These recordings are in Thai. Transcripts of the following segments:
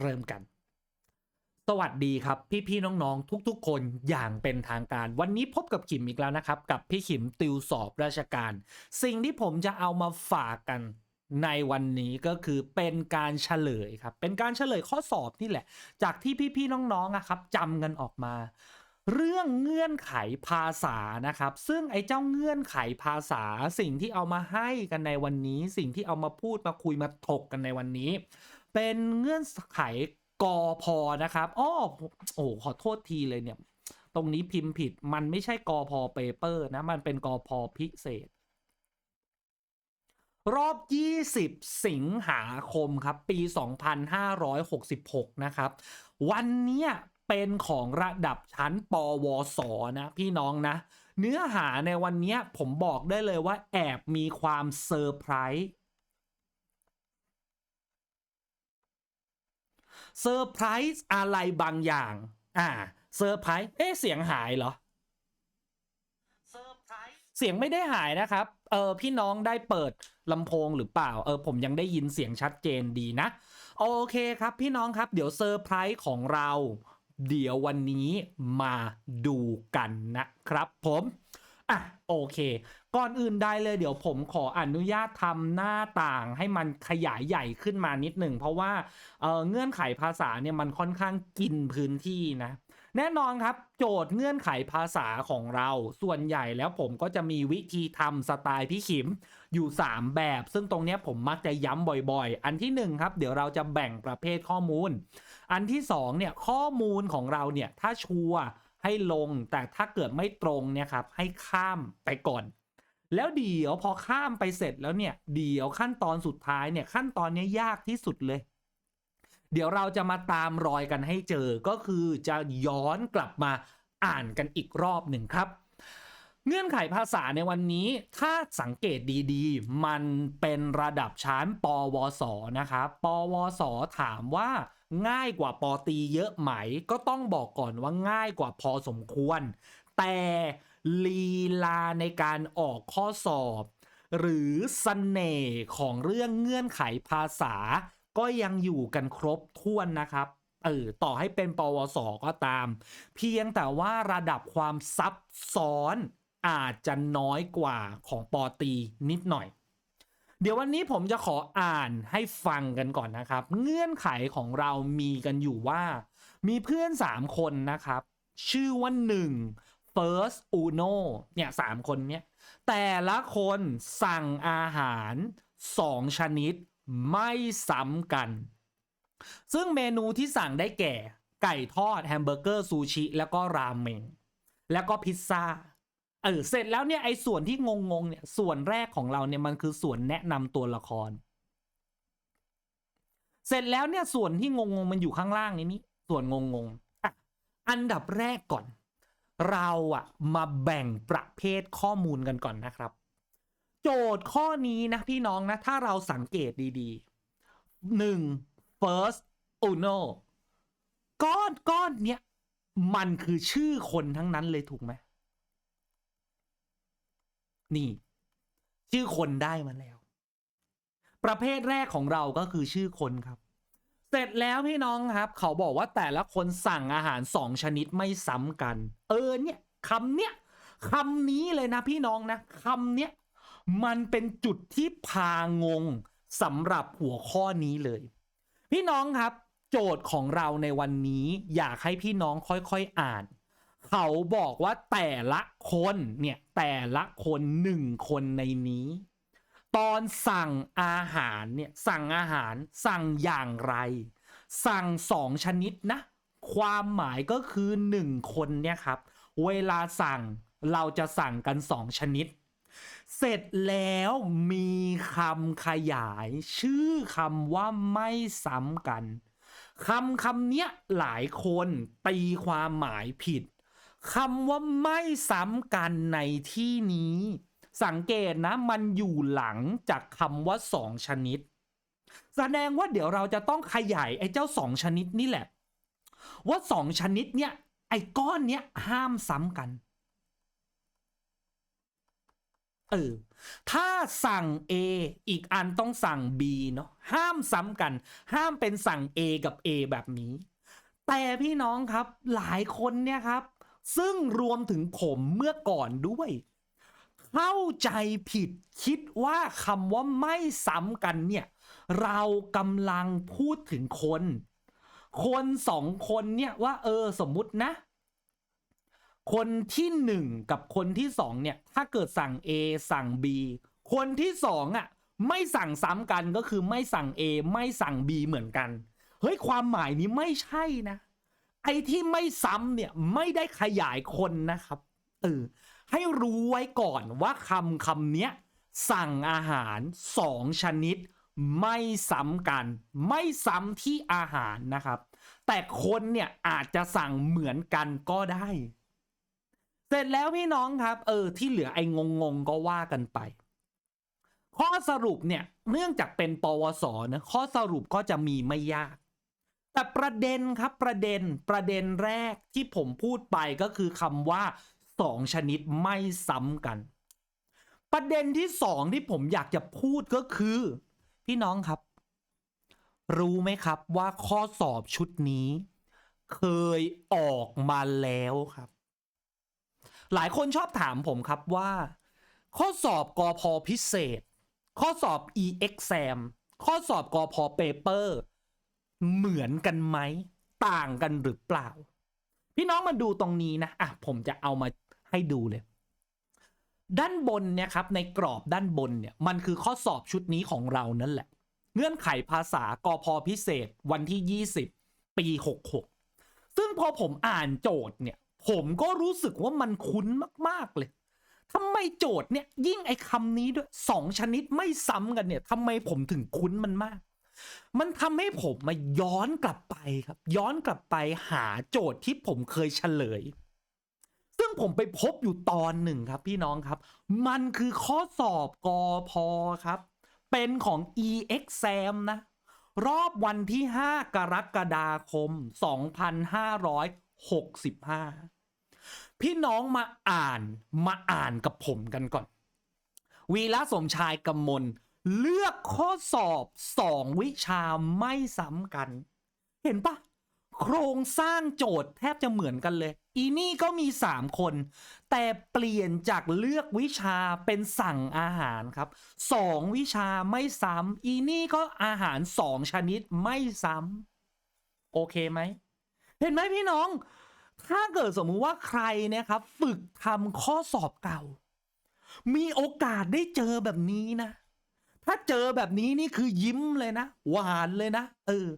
เริ่มกัน สวัสดีครับ พี่ๆน้องๆ ทุกๆ คนอย่างเป็นทางการ วันนี้พบกับขิมอีกแล้วนะครับ กับพี่ขิมติวสอบราชการ สิ่งที่ผมจะเอามาฝากกันในวันนี้ก็คือเป็นการเฉลยครับ เป็นการเฉลยข้อสอบนี่แหละ จากที่พี่ๆน้องๆอะครับจำกันออกมา เรื่องเงื่อนไขภาษานะครับ ซึ่งไอ้เจ้าเงื่อนไขภาษา สิ่งที่เอามาให้กันในวันนี้ สิ่งที่เอามาพูดมาคุยมาถกกันในวันนี้ เป็นเงื่อนไขกอพอนะครับอ้อโอ้ขอโทษทีเลยเนี่ย ตรงนี้พิมพ์ผิดมันไม่ใช่กอพอเปเปอร์นะ มันเป็นกอพอพิเศษ รอบ 20 สิงหาคมครับ ปี 2566 นะครับ วันนี้เป็นของระดับชั้นปวส นะ พี่น้องนะ เนื้อหาในวันนี้ผมบอกได้เลยว่าแอบมีความเซอร์ไพรส์ เซอร์ไพรส์อะไรบางอย่าง อ่าเซอร์ไพรส์เอ๊ะเสียงหายเหรอเสียงไม่ได้หายนะครับ เออพี่น้องได้เปิดลำโพงหรือเปล่า เออผมยังได้ยินเสียงชัดเจนดีนะ โอเคครับพี่น้องครับ เดี๋ยวเซอร์ไพรส์ของเรา เดี๋ยววันนี้มาดูกันนะครับผม อะโอเค ก่อนอื่นได้เลยเดี๋ยวผมขออนุญาตทำหน้าต่างให้มันขยายใหญ่ขึ้นมานิดหนึ่ง เพราะว่าเเงื่อนไขภาษาเนี่ยมันค่อนข้างกินพื้นที่นะ แน่นอนครับ โจทย์เงื่อนไขภาษาของเรา ส่วนใหญ่แล้วผมก็จะมีวิธีทำสไตล์พี่ขิมอยู่ 3 แบบ ซึ่งตรงนี้ผมมักจะย้ำบ่อยๆ อันที่ 1 ครับ เดี๋ยวเราจะแบ่งประเภทข้อมูล อันที่2เนี่ยข้อมูลของเราเนี่ยถ้าชัวร์ ให้ลงแต่ถ้าเกิดไม่ตรงเนี่ยครับให้ข้ามไปก่อน แล้วเดี๋ยวพอข้ามไปเสร็จแล้วเนี่ยเดี๋ยวขั้นตอนสุดท้ายเนี่ยขั้นตอนนี้ยยากที่สุดเลย เดี๋ยวเราจะมาตามรอยกันให้เจอก็คือจะย้อนกลับมาอ่านกันอีกรอบหนึ่งครับ เงื่อนไขภาษาในวันนี้ถ้าสังเกตดีๆ มันเป็นระดับชั้นปวสนะครับ ปวสถามว่า ง่ายกว่าปอตีเยอะไหม ก็ต้องบอกก่อนว่าง่ายกว่าพอสมควร แต่ลีลาในการออกข้อสอบ หรือสเสน่ห์ของเรื่องเงื่อนไขภาษา ก็ยังอยู่กันครบถ้วนนะครับเออต่อให้เป็นปวสก็ตาม เพียงแต่ว่าระดับความซับซ้อนอาจจะน้อยกว่าของปอตีนิดหน่อย เดี๋ยววันนี้ผมจะขออ่านให้ฟังกันก่อนนะครับ เงื่อนไขของเรามีกันอยู่ว่า มีเพื่อน 3 คนนะครับ ชื่อว่า1 First Uno เนี่ยสามคนเนี่ยแต่ละคนสั่งอาหาร 2 ชนิดไม่ซ้ำกัน ซึ่งเมนูที่สั่งได้แก่ ไก่ทอดแฮมเบอร์เกอร์ซูชิ แล้วก็ราเมงแล้วก็พิซซ่า เออเสร็จแล้วเนี่ยไอ้ส่วนที่งงๆเนี่ย ส่วนแรกของเราเนี่ยมันคือส่วนแนะนำตัวละคร เสร็จแล้วเนี่ยส่วนที่งงๆมันอยู่ข้างล่างนี้นี่ส่วนงงๆอะอันดับแรกก่อน เราอะมาแบ่งประเภทข้อมูลกันก่อนนะครับ โจทย์ข้อนี้นะพี่น้องนะ ถ้าเราสังเกตดีๆหนึ่ง first uno ก้อนก้อนเนี้ยมันคือชื่อคนทั้งนั้นเลยถูกไหม นี่ ชื่อคนได้มาแล้ว ประเภทแรกของเราก็คือชื่อคนครับ เสร็จแล้วพี่น้องครับ เขาบอกว่าแต่ละคนสั่งอาหารสองชนิดไม่ซ้ำกัน เออเนี่ยคำเนี้ยคำนี้เลยนะพี่น้องนะคำเนี้ยมันเป็นจุดที่พางงสำหรับหัวข้อนี้เลย พี่น้องครับ โจทย์ของเราในวันนี้อยากให้พี่น้องค่อยๆอ่าน เขาบอกว่าแต่ละคนเนี่ยแต่ละคนหนึ่งคนในนี้ ตอนสั่งอาหารเนี่ยสั่งอาหารสั่งอย่างไร สั่งสองชนิดนะ ความหมายก็คือหนึ่งคนเนี่ยครับ เวลาสั่งเราจะสั่งกันสองชนิด เสร็จแล้วมีคำขยาย ชื่อคำว่าไม่ซ้ำกันคำคำเนี้ยหลายคนตีความหมายผิด คำว่าไม่ซ้ำกันในที่นี้ สังเกตนะมันอยู่หลังจากคำว่าสองชนิด แสดงว่าเดี๋ยวเราจะต้องขยายไอ้เจ้าสองชนิดนี่แหละ ว่าสองชนิดเนี่ย ไอ้ก้อนเนี้ยห้ามซ้ำกันเออถ้าสั่ง A อีกอันต้องสั่ง B เนาะห้ามซ้ำกัน ห้ามเป็นสั่ง A กับ A แบบนี้ แต่พี่น้องครับหลายคนเนี่ยครับ ซึ่งรวมถึงผมเมื่อก่อนด้วย เข้าใจผิดคิดว่าคำว่าไม่ซ้ำกันเนี่ย เรากำลังพูดถึงคน คนสองคนเนี่ยว่า เออสมมุตินะ คนที่หนึ่งกับคนที่สองเนี่ย ถ้าเกิดสั่ง A สั่ง B คนที่สองอะ ไม่สั่งซ้ำกันก็คือไม่สั่ง A ไม่สั่ง B เหมือนกัน เฮ้ยความหมายนี้ไม่ใช่นะ ไอ้ที่ไม่ซ้ำเนี่ยไม่ได้ขยายคนนะครับเออให้รู้ไว้ก่อนว่าคำคำเนี้ยสั่งอาหารสองชนิด ไม่ซ้ำกัน ไม่ซ้ำที่อาหารนะครับ แต่คนเนี่ยอาจจะสั่งเหมือนกันก็ได้ เสร็จแล้วพี่น้องครับ เออ ที่เหลือไอ้งงงๆก็ว่ากันไป ข้อสรุปเนี่ยเนื่องจากเป็นปวสนะข้อสรุปก็จะมีไม่ยาก แต่ประเด็นครับประเด็นประเด็นแรกที่ผมพูดไปก็คือคำว่าสองชนิดไม่ซ้ำกัน ประเด็นที่สองที่ผมอยากจะพูดก็คือ พี่น้องครับ รู้ไหมครับว่าข้อสอบชุดนี้ เคยออกมาแล้วครับ หลายคนชอบถามผมครับว่า ข้อสอบกอพอพิเศษ ข้อสอบ e-exam ข้อสอบกอพอเป เหมือนกันไหมต่างกันหรือเปล่า พี่น้องมาดูตรงนี้นะอะผมจะเอามาให้ดูเลย ด้านบนเนี่ยครับในกรอบด้านบนเนี่ยมันคือข้อสอบชุดนี้ของเรานั่นแหละ เงื่อนไขภาษากอพอพิเศษวันที่ 20 ปี 66 ซึ่งพอผมอ่านโจทย์เนี่ย ผมก็รู้สึกว่ามันคุ้นมากๆเลยทำไมโจทย์เนี่ยยิ่งไอ้คำนี้ด้วยสองชนิดไม่ซ้ำกันเนี่ยทำไมผมถึงคุ้นมันมาก มันทำให้ผมมาย้อนกลับไปครับ ย้อนกลับไปหาโจทย์ที่ผมเคยเฉลย ซึ่งผมไปพบอยู่ตอนหนึ่งครับ พี่น้องครับ มันคือข้อสอบกอพอครับ เป็นของ e-exam นะ รอบวันที่ 5 กรกฎาคม 2565 พี่น้องมาอ่านมาอ่านกับผมกันก่อน วีระสมชายกำมล เลือกข้อสอบสองวิชาไม่ซ้ำกัน เห็นปะโครงสร้างโจทย์แทบจะเหมือนกันเลย อีนี่ก็มีสามคน แต่เปลี่ยนจากเลือกวิชาเป็นสั่งอาหารครับสองวิชาไม่ซ้ำอีนี่ก็อาหารสองชนิดไม่ซ้ำโอเคไหม เห็นไหมพี่น้อง ถ้าเกิดสมมุติว่าใครเนี่ยครับ ฝึกทำข้อสอบเก่า มีโอกาสได้เจอแบบนี้นะ ถ้าเจอแบบนี้นี่คือยิ้มเลยนะ หวานเลยนะ เออ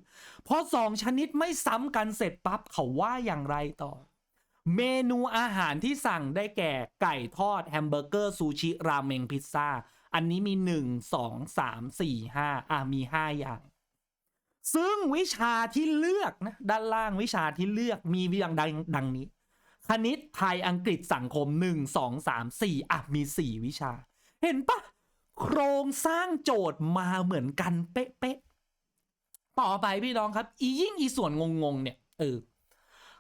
พอสองชนิดไม่ซ้ำกันเสร็จปั๊บเขาว่าอย่างไรต่อ เมนูอาหารที่สั่งได้แก่ไก่ทอดแฮมเบอร์เกอร์ซูชิราเมงพิซซ่า อันนี้มีหนึ่งสองสามสี่ห้าอะมีห้าอย่าง ซึ่งวิชาที่เลือกนะ ด้านล่างวิชาที่เลือกมีอย่างดังดังนี้ คณิตไทยอังกฤษสังคมหนึ่งสองสามสี่อะมีสี่วิชา เห็นปะ โครงสร้างโจทย์มาเหมือนกันเป๊ะๆต่อไปพี่น้องครับ อียิ่งอีส่วนงงๆเนี่ยเออ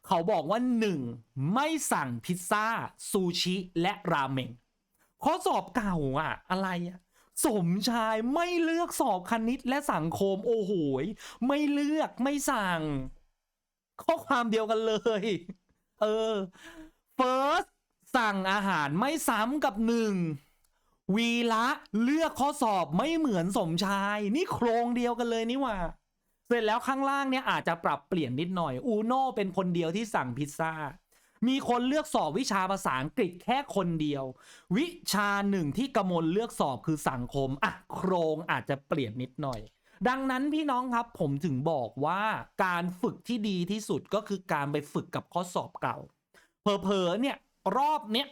เขาบอกว่าหนึ่งไม่สั่งพิซซ่า ซูชิและราเมงข้อสอบเก่าอะอะไรอะสมชายไม่เลือกสอบคณิตและสังคมโอ้โหยไม่เลือกไม่สั่ง ข้อความเดียวกันเลย เออ first สั่งอาหารไม่ซ้ำกับหนึ่ง วีละเลือกข้อสอบไม่เหมือนสมชาย นี่โครงเดียวกันเลยนี่หว่า เสร็จแล้วข้างล่างเนี่ยอาจจะปรับเปลี่ยนนิดหน่อย อูโน่เป็นคนเดียวที่สั่งพิซซ่า มีคนเลือกสอบวิชาภาษาอังกฤษแค่คนเดียว วิชาหนึ่งที่กมลเลือกสอบคือสังคมอะโครงอาจจะเปลี่ยนนิดหน่อย ดังนั้นพี่น้องครับผมถึงบอกว่าการฝึกที่ดีที่สุดก็คือการไปฝึกกับข้อสอบเก่าเผลอๆเนี่ยรอบเนี้ย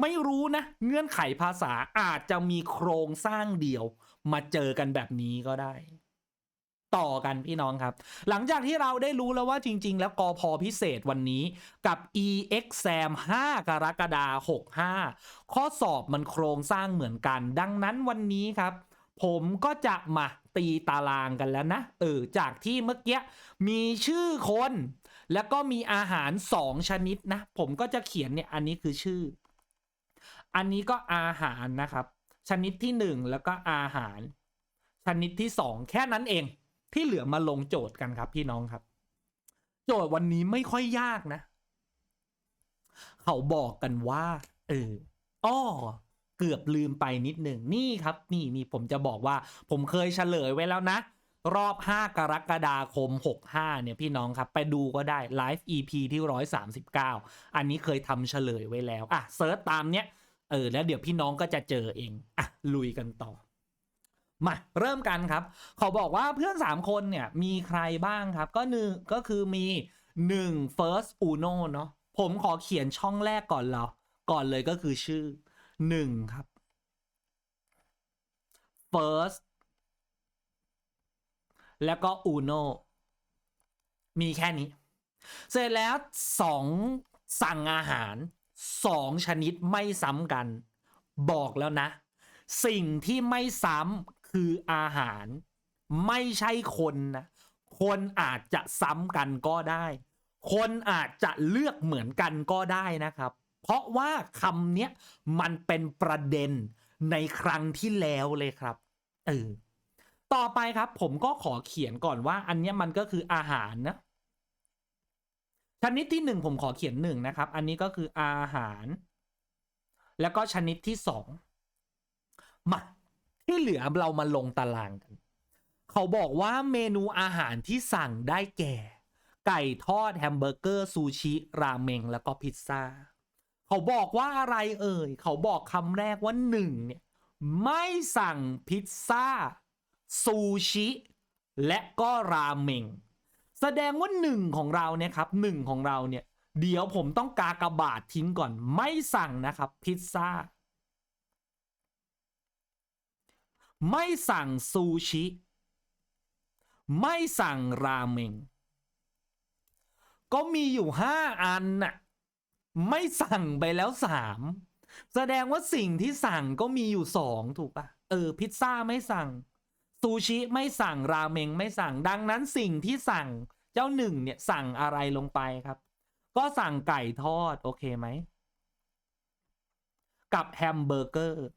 ไม่รู้นะ เงื่อนไขภาษาอาจจะมีโครงสร้างเดียว มาเจอกันแบบนี้ก็ได้ ต่อกันพี่น้องครับ หลังจากที่เราได้รู้แล้วว่าจริง ๆ แล้วกอพอพิเศษวันนี้กับ e xam 5 กรกฎาคม65 ข้อสอบมันโครงสร้างเหมือนกัน ดังนั้นวันนี้ครับ ผมก็จะมาตีตารางกันแล้วนะ เออ จากที่เมื่อกี้มีชื่อคน แล้วก็มีอาหารสองชนิดนะ ผมก็จะเขียนเนี่ย อันนี้คือชื่อ อันนี้ก็อาหารนะครับ ชนิดที่หนึ่งแล้วก็อาหาร ชนิดที่สองแค่นั้นเอง ที่เหลือมาลงโจทย์กันครับพี่น้องครับ โจทย์วันนี้ไม่ค่อยยากนะ เขาบอกกันว่า เอออ้อเกือบลืมไปนิดหนึ่งนี่ครับ นี่นี่ผมจะบอกว่า ผมเคยเฉลยไว้แล้วนะ รอบ 5 กรกฎาคม 65 เนี่ยพี่น้องครับ ไปดูก็ได้ไลฟ์ EP ที่ 139 อันนี้เคยทำเฉลยไว้แล้ว อะเซิร์ชตามเนี้ย เออแล้วเดี๋ยวพี่น้องก็จะเจอเองอะลุยกันต่อมาเริ่มกันครับเขาบอกว่าเพื่อน 3 คนเนี่ยมีใครบ้างครับ ก็หนึ่งก็คือมี 1 first uno เนาะผมขอเขียนช่องแรกก่อนเรา ก่อนเลยก็คือชื่อ 1 ครับ first แล้วก็ uno มีแค่นี้ เสร็จแล้วสองสั่งอาหาร สองชนิดไม่ซ้ำกัน บอกแล้วนะ สิ่งที่ไม่ซ้ำคืออาหาร ไม่ใช่คนนะ คนอาจจะซ้ำกันก็ได้ คนอาจจะเลือกเหมือนกันก็ได้นะครับ เพราะว่าคำเนี้ยมันเป็นประเด็นในครั้งที่แล้วเลยครับเออต่อไปครับผมก็ขอเขียนก่อนว่า อันนี้มันก็คืออาหารนะ ชนิดที่หนึ่งผมขอเขียนหนึ่งนะครับ อันนี้ก็คืออาหาร แล้วก็ชนิดที่สองมาที่เหลือเรามาลงตารางกัน เขาบอกว่าเมนูอาหารที่สั่งได้แก่ ไก่ทอดแฮมเบอร์เกอร์ซูชิ ราเมงแล้วก็พิซซ่า เขาบอกว่าอะไรเอ่ย เขาบอกคำแรกว่าหนึ่งเนี่ยไม่สั่งพิซซ่าซูชิ และก็ราเมง แสดงว่าหนึ่งของเราเนี่ยครับหนึ่งของเราเนี่ย เดี๋ยวผมต้องกากระบาททิ้งก่อนไม่สั่งนะครับ พิซซ่า ไม่สั่งซูชิ ไม่สั่งราเมงก็มีอยู่ห้าอันน่ะไม่สั่งไปแล้วสามแสดงว่าสิ่งที่สั่งก็มีอยู่สองถูกป่ะ เออ พิซซ่าไม่สั่ง ซูชิไม่สั่งราเมงไม่สั่งดังนั้นสิ่งที่สั่งเจ้าหนึ่งเนี่ยสั่งอะไรลงไปครับ ก็สั่งไก่ทอด โอเคไหม กับแฮมเบอร์เกอร์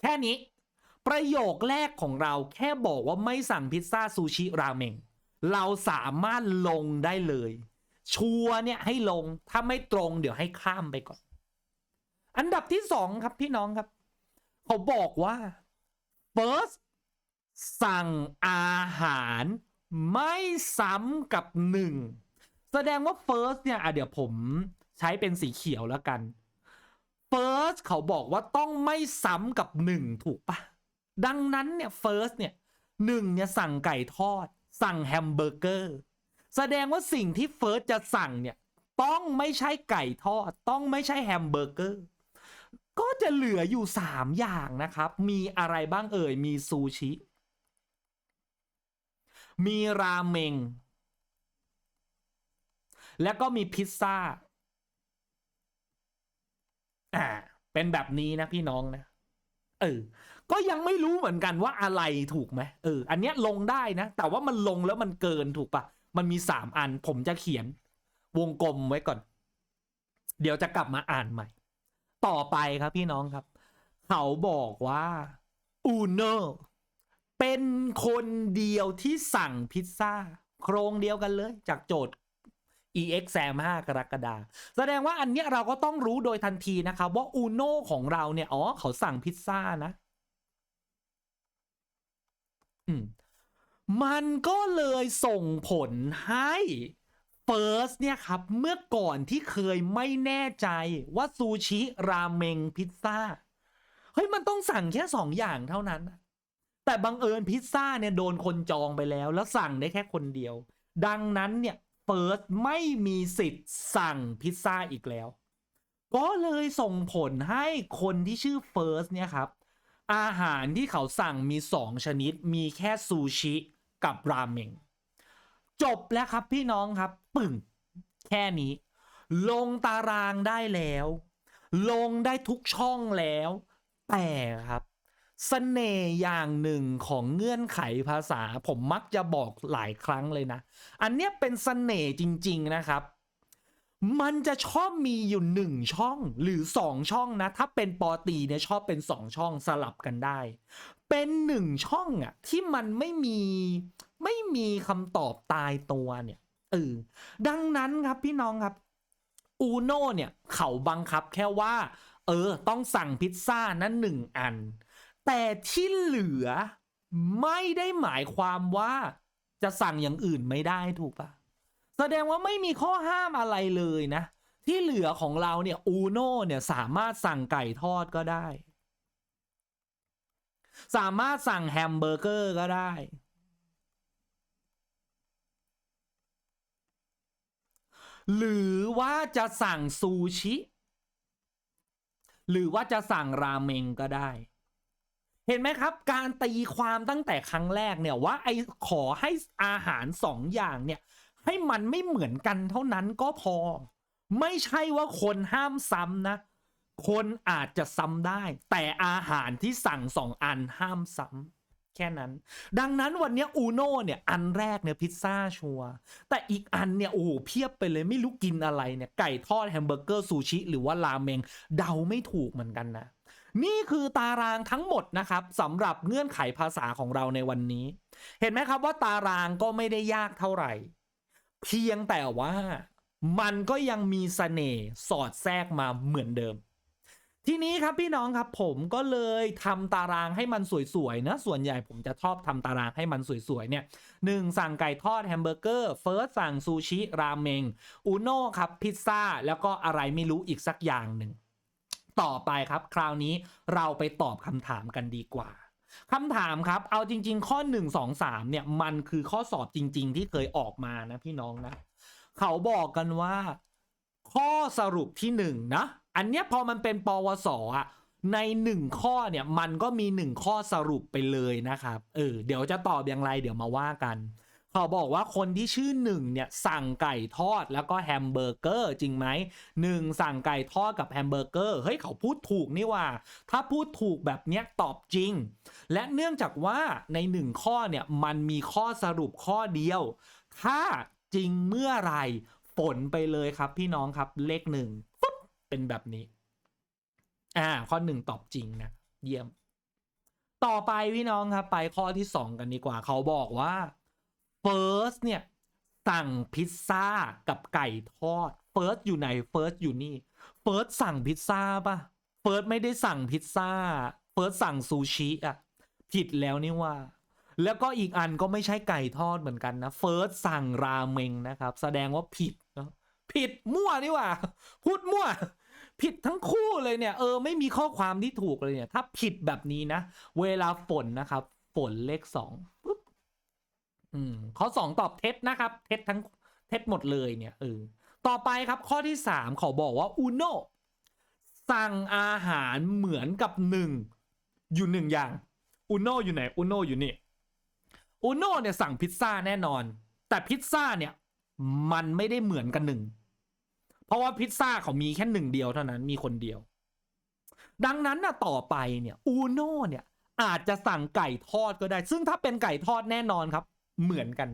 แค่นี้ ประโยคแรกของเราแค่บอกว่าไม่สั่งพิซซ่าซูชิราเมงเราสามารถลงได้เลย ชัวร์เนี่ยให้ลงถ้าไม่ตรงเดี๋ยวให้ข้ามไปก่อน อันดับที่สองครับพี่น้องครับ เขาบอกว่า first สั่งอาหารไม่ซ้ำกับหนึ่งแสดงว่า first เนี่ยอะเดี๋ยวผมใช้เป็นสีเขียวแล้วกัน first เขาบอกว่าต้องไม่ซ้ำกับหนึ่งถูกปะดังนั้นเนี่ย first เนี่ยหนึ่งเนี่ยสั่งไก่ทอด สั่งแฮมเบอร์เกอร์ แสดงว่าสิ่งที่ first จะสั่งเนี่ย ต้องไม่ใช่ไก่ทอด ต้องไม่ใช่แฮมเบอร์เกอร์ ก็จะเหลืออยู่ 3 อย่างนะครับ มีอะไรบ้างเอ่ย มีซูชิ มีราเมง แล้วก็มีพิซซ่า อ่า เป็นแบบนี้นะพี่น้องนะ เออ ก็ยังไม่รู้เหมือนกันว่าอะไรถูกไหมเออ อันเนี้ยลงได้นะ แต่ว่ามันลงแล้วมันเกินถูกปะ มันมีสามอัน ผมจะเขียน วงกลมไว้ก่อน เดี๋ยวจะกลับมาอ่านใหม่ ต่อไปครับพี่น้องครับ เขาบอกว่าอูเนอร์เป็นคนเดียวที่สั่งพิซซ่า โครงเดียวกันเลยจากโจทย์ EXAM 5กรกฎาแสดงว่าอันเนี้ยเราก็ต้องรู้โดยทันทีนะครับว่าอูโนของเราเนี่ย อ๋อ เขาสั่งพิซซ่านะอืมมันก็เลยส่งผลให้ เฟิร์สเนี่ยครับเมื่อก่อนที่เคยไม่แน่ใจว่าซูชิราเมงพิซซ่าเฮ้ยมันต้องสั่งแค่สองอย่างเท่านั้น แต่บังเอิญพิซซ่าเนี่ยโดนคนจองไปแล้ว แล้วสั่งได้แค่คนเดียว ดังนั้นเนี่ยเฟิร์สไม่มีสิทธิ์สั่งพิซซ่าอีกแล้ว ก็เลยส่งผลให้คนที่ชื่อเฟิร์สเนี่ยครับอาหารที่เขาสั่งมีสองชนิดมีแค่ซูชิกับราเมง จบแล้วครับพี่น้องครับ ปึ่ง แค่นี้ ลงตารางได้แล้ว ลงได้ทุกช่องแล้ว แต่ครับสเสน่ห์อย่างหนึ่งของเงื่อนไขภาษา ผมมักจะบอกหลายครั้งเลยนะ อันเนี้ยเป็นสเสน่ห์จริง ๆนะครับ มันจะชอบมีอยู่หนึ่งช่องหรือสองช่องนะ ถ้าเป็นปอตีเนี่ยชอบเป็นสองช่องสลับกันได้ เป็นหนึ่งช่องอะที่มันไม่มี ไม่มีคำตอบตายตัวเนี่ยเออดังนั้นครับพี่น้องครับอูโน่เนี่ยเขาบังคับแค่ว่า เออ ต้องสั่งพิซซ่านั้นหนึ่งอัน แต่ที่เหลือไม่ได้หมายความว่าจะสั่งอย่างอื่นไม่ได้ถูกปะแสดงว่าไม่มีข้อห้ามอะไรเลยนะ ที่เหลือของเราเนี่ยอูโน่เนี่ยสามารถสั่งไก่ทอดก็ได้ สามารถสั่งแฮมเบอร์เกอร์ก็ได้ หรือว่าจะสั่งซูชิ หรือว่าจะสั่งราเมงก็ได้ เห็นไหมครับ การตีความตั้งแต่ครั้งแรกเนี่ยว่าไอ้ขอให้อาหารสองอย่างเนี่ย ให้มันไม่เหมือนกันเท่านั้นก็พอ ไม่ใช่ว่าคนห้ามซ้ำนะ คนอาจจะซ้ำได้ แต่อาหารที่สั่งสองอันห้ามซ้ำ แค่นั้น ดังนั้นวันนี้อูโน่เนี่ยอันแรกเนี่ยพิซซ่าชัวแต่อีกอันเนี่ยโอ้โหเพียบไปเลยไม่รู้กินอะไรเนี่ยไก่ทอดแฮมเบอร์เกอร์ซูชิหรือว่าราเมงเดาไม่ถูกเหมือนกันนะ นี่คือตารางทั้งหมดนะครับสำหรับเงื่อนไขภาษาของเราในวันนี้ เห็นไหมครับว่าตารางก็ไม่ได้ยากเท่าไหร่ เพียงแต่ว่ามันก็ยังมีเสน่ห์สอดแทรกมาเหมือนเดิม ทีนี้ครับพี่น้องครับผมก็เลยทำตารางให้มันสวยๆนะส่วนใหญ่ผมจะชอบทำตารางให้มันสวยๆเนี่ยหนึ่งสั่งไก่ทอดแฮมเบอร์เกอร์เฟิร์สสั่งซูชิราเมงอูโน่ครับพิซซ่าแล้วก็อะไรไม่รู้อีกสักอย่างหนึ่งต่อไปครับ คราวนี้เราไปตอบคำถามกันดีกว่าคำถามครับ เอาจริง ๆ ข้อ 1 2 3 เนี่ย มันคือข้อสอบจริง ๆ ที่เคยออกมานะพี่น้องนะ เขาบอกกันว่า ข้อสรุปที่1นะ อันเนี้ยพอมันเป็นปวสอะใน1ข้อเนี่ยมันก็มี1ข้อสรุปไปเลยนะครับเออเดี๋ยวจะตอบอย่างไรเดี๋ยวมาว่ากันเขาบอกว่าคนที่ชื่อหนึ่งเนี่ยสั่งไก่ทอดแล้วก็แฮมเบอร์เกอร์จริงไหมหนึ่งสั่งไก่ทอดกับแฮมเบอร์เกอร์เฮ้ยเขาพูดถูกนี่ว่า ถ้าพูดถูกแบบเนี้ยตอบจริง และเนื่องจากว่าในหนึ่งข้อเนี่ยมันมีข้อสรุปข้อเดียว ถ้าจริงเมื่อไหรฝนไปเลยครับพี่น้องครับเลขหนึ่ง เป็นแบบนี้ อ่า ข้อหนึ่งตอบจริงนะเยี่ยม ต่อไปพี่น้องครับ ไปข้อที่สองกันดีกว่า เขาบอกว่าเฟิร์สเนี่ย สั่งพิซซ่ากับไก่ทอดเฟิร์สอยู่ไหนเฟิร์สอยู่นี่เฟิร์สสั่งพิซซ่าปะเฟิร์สไม่ได้สั่งพิซซ่าเฟิร์สสั่งซูชิอะผิดแล้วนี่ว่าแล้วก็อีกอันก็ไม่ใช่ไก่ทอดเหมือนกันนะเฟิร์สสั่งราเมงนะครับ แสดงว่าผิดเนาะผิดมั่วนี่ว่า พูดมั่ว ผิดทั้งคู่เลยเนี่ยเออไม่มีข้อความที่ถูกเลยเนี่ย ถ้าผิดแบบนี้นะ เวลาฝนนะครับ ฝนเลขสองปุ๊บอืมข้อสองตอบเท็จนะครับ เท็จทั้งเท็จหมดเลยเนี่ยเออต่อไปครับข้อที่สามเขาบอกว่าอูโนสั่งอาหารเหมือนกับหนึ่งอยู่หนึ่งอย่างอูโนอยู่ไหนอูโนอยู่นี่อูโนเนี่ยสั่งพิซซ่าแน่นอน แต่พิซซ่าเนี่ย มันไม่ได้เหมือนกันหนึ่ง เพราะว่าพิซซ่าเขามีแค่หนึ่งเดียวเท่านั้นมีคนเดียว ดังนั้นนะต่อไปเนี่ยอูโนเนี่ยอาจจะสั่งไก่ทอดก็ได้ ซึ่งถ้าเป็นไก่ทอดแน่นอนครับ เหมือนกัน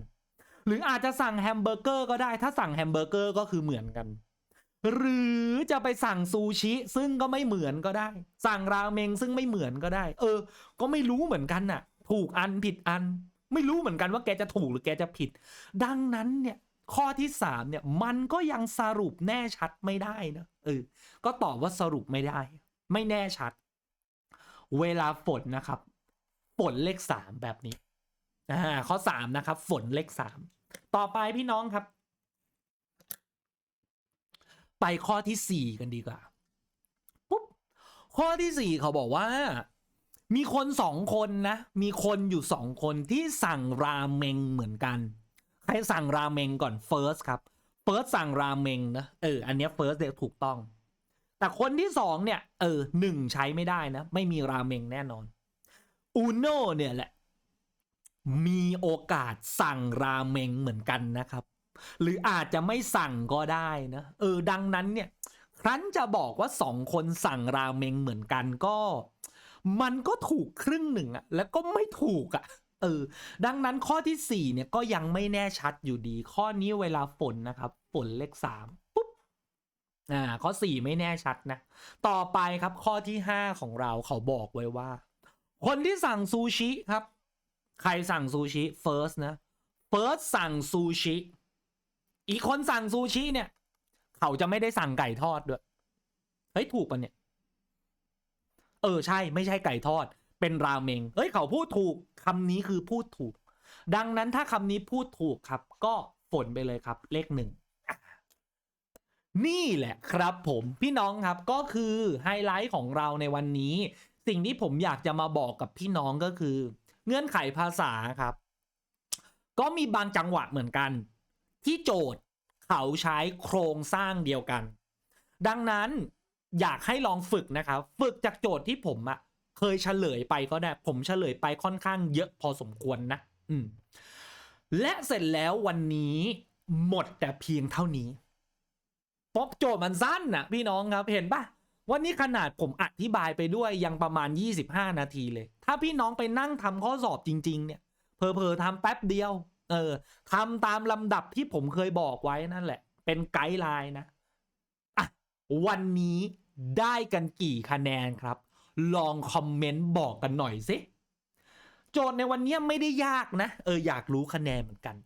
หรืออาจจะสั่งแฮมเบอร์เกอร์ก็ได้ ถ้าสั่งแฮมเบอร์เกอร์ก็คือเหมือนกัน หรือจะไปสั่งซูชิซึ่งก็ไม่เหมือนก็ได้ สั่งราเมงซึ่งไม่เหมือนก็ได้ เออ ก็ไม่รู้เหมือนกันน่ะ ถูกอันผิดอัน ไม่รู้เหมือนกันว่าแกจะถูกหรือแกจะผิด ดังนั้นเนี่ย ข้อที่สามเนี่ยมันก็ยังสรุปแน่ชัดไม่ได้นะเออก็ตอบว่าสรุปไม่ได้ ไม่แน่ชัด เวลาฝนนะครับฝนเลขสามแบบนี้อ่าข้อสามนะครับ ฝนเลขสามต่อไปพี่น้องครับ ไปข้อที่สี่กันดีกว่าปุ๊บข้อที่สี่เขาบอกว่า มีคนสองคนนะ มีคนอยู่สองคนที่สั่งราเมงเหมือนกัน ใครสั่งราเมงก่อนเฟิร์สครับเฟิร์สสั่งราเมงนะเอออันนี้เฟิร์สเนี่ยถูกต้อง แต่คนที่สองเนี่ยเออหนึ่งใช้ไม่ได้นะ ไม่มีราเมงแน่นอนอูโน่เนี่ยแหละ มีโอกาสสั่งราเมงเหมือนกันนะครับ หรืออาจจะไม่สั่งก็ได้นะ เออ ดังนั้นเนี่ย ครั้นจะบอกว่าสองคนสั่งราเมงเหมือนกันก็ มันก็ถูกครึ่งหนึ่งอะแล้วก็ไม่ถูกอะ เออ ดังนั้นข้อที่สี่เนี่ยก็ยังไม่แน่ชัดอยู่ดี ข้อนี้เวลาฝนนะครับ ฝนเลขสามปุ๊บ อ่า ข้อสี่ไม่แน่ชัดนะ ต่อไปครับข้อที่ห้าของเราเขาบอกไว้ว่า คนที่สั่งซูชิครับ ใครสั่งซูชิ first นะ first สั่งซูชิ อีกคนสั่งซูชิเนี่ย เขาจะไม่ได้สั่งไก่ทอดด้วย เฮ้ย ถูกปะเนี่ย เออ ใช่ ไม่ใช่ไก่ทอด เป็นราเมงเฮ้ยเขาพูดถูกคำนี้คือพูดถูก ดังนั้นถ้าคำนี้พูดถูกครับ ก็ฝนไปเลยครับ เลขหนึ่งนี่แหละครับผมพี่น้องครับก็คือไฮไลท์ของเราในวันนี้ สิ่งที่ผมอยากจะมาบอกกับพี่น้องก็คือ เงื่อนไขภาษาครับ ก็มีบางจังหวะเหมือนกัน ที่โจทย์เขาใช้โครงสร้างเดียวกัน ดังนั้นอยากให้ลองฝึกนะครับ ฝึกจากโจทย์ที่ผมอะ ยเฉลยไปก็ได้ ผมเฉลยไปค่อนข้างเยอะพอสมควรนะ อืม และเสร็จแล้ววันนี้หมดแต่เพียงเท่านี้เพราะโจทย์มันสั้นนะพี่น้องครับเห็นปะวันนี้ขนาดผมอธิบายไปด้วยยังประมาณ 25 นาทีเลย ถ้าพี่น้องไปนั่งทำข้อสอบจริง ๆ เนี่ยเพอเพอๆทำแป๊บเดียว เออทำตามลำดับที่ผมเคยบอกไว้นั่นแหละ เป็นไกด์ไลน์นะอะวันนี้ได้กันกี่คะแนนครับ ลองคอมเมนต์บอกกันหน่อยสิ โจทย์ในวันนี้ไม่ได้ยากนะ เอออยากรู้คะแนนเหมือนกัน